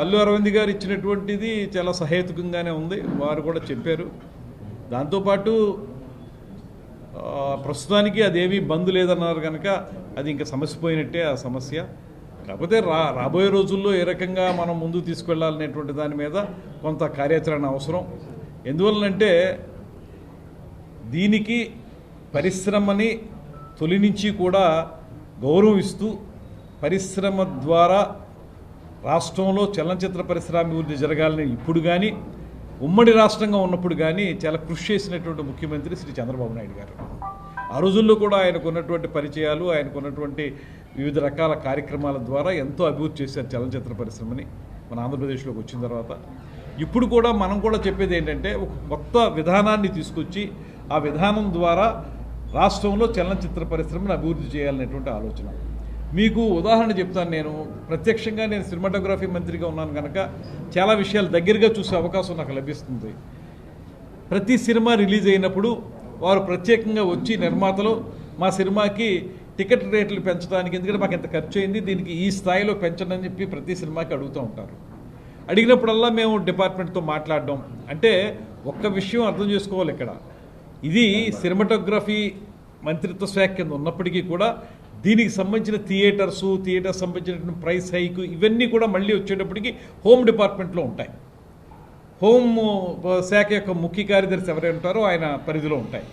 అల్లు అరవింద్ గారు ఇచ్చినటువంటిది చాలా సహేతుకంగానే ఉంది. వారు కూడా చెప్పారు. దాంతోపాటు ప్రస్తుతానికి అదేమీ బంద్ లేదన్నారు కనుక అది ఇంకా సమస్య పోయినట్టే ఆ సమస్య. కాకపోతే రా రాబోయే రోజుల్లో ఏ రకంగా మనం ముందుకు తీసుకెళ్ళాలనేటువంటి దాని మీద కొంత కార్యాచరణ అవసరం. ఎందువలనంటే దీనికి పరిశ్రమని తొలి నుంచి కూడా గౌరవిస్తూ పరిశ్రమ ద్వారా రాష్ట్రంలో చలనచిత్ర పరిశ్రమ అభివృద్ధి జరగాలని ఇప్పుడు కానీ ఉమ్మడి రాష్ట్రంగా ఉన్నప్పుడు కానీ చాలా కృషి చేసినటువంటి ముఖ్యమంత్రి శ్రీ చంద్రబాబు నాయుడు గారు. ఆ రోజుల్లో కూడా ఆయనకు ఉన్నటువంటి పరిచయాలు ఆయనకు ఉన్నటువంటి వివిధ రకాల కార్యక్రమాల ద్వారా ఎంతో అభివృద్ధి చేశారు చలనచిత్ర పరిశ్రమని మన ఆంధ్రప్రదేశ్లోకి వచ్చిన తర్వాత. ఇప్పుడు కూడా మనం కూడా చెప్పేది ఏంటంటే ఒక కొత్త విధానాన్ని తీసుకొచ్చి ఆ విధానం ద్వారా రాష్ట్రంలో చలనచిత్ర పరిశ్రమను అభివృద్ధి చేయాలనేటువంటి ఆలోచన. మీకు ఉదాహరణ చెప్తాను నేను. ప్రత్యక్షంగా నేను సినిమాటోగ్రఫీ మంత్రిగా ఉన్నాను కనుక చాలా విషయాలు దగ్గరగా చూసే అవకాశం నాకు లభిస్తుంది. ప్రతి సినిమా రిలీజ్ అయినప్పుడు వారు ప్రత్యేకంగా వచ్చి నిర్మాతలు మా సినిమాకి టికెట్ రేట్లు పెంచడానికి ఎందుకంటే మాకు ఎంత ఖర్చు అయింది దీనికి ఈ స్థాయిలో పెంచండి అని చెప్పి ప్రతి సినిమాకి అడుగుతూ ఉంటారు. అడిగినప్పుడల్లా మేము డిపార్ట్మెంట్తో మాట్లాడడం. అంటే ఒక్క విషయం అర్థం చేసుకోవాలి ఇక్కడ. ఇది సినిమాటోగ్రఫీ మంత్రిత్వ శాఖ కింద ఉన్నప్పటికీ కూడా దీనికి సంబంధించిన థియేటర్స్ థియేటర్ సంబంధించిన ప్రైస్ హైక్ ఇవన్నీ కూడా మళ్ళీ వచ్చేటప్పటికి హోమ్ డిపార్ట్మెంట్లో ఉంటాయి. హోమ్ శాఖ యొక్క ముఖ్య కార్యదర్శి ఎవరైనా ఉంటారో ఆయన పరిధిలో ఉంటాయి.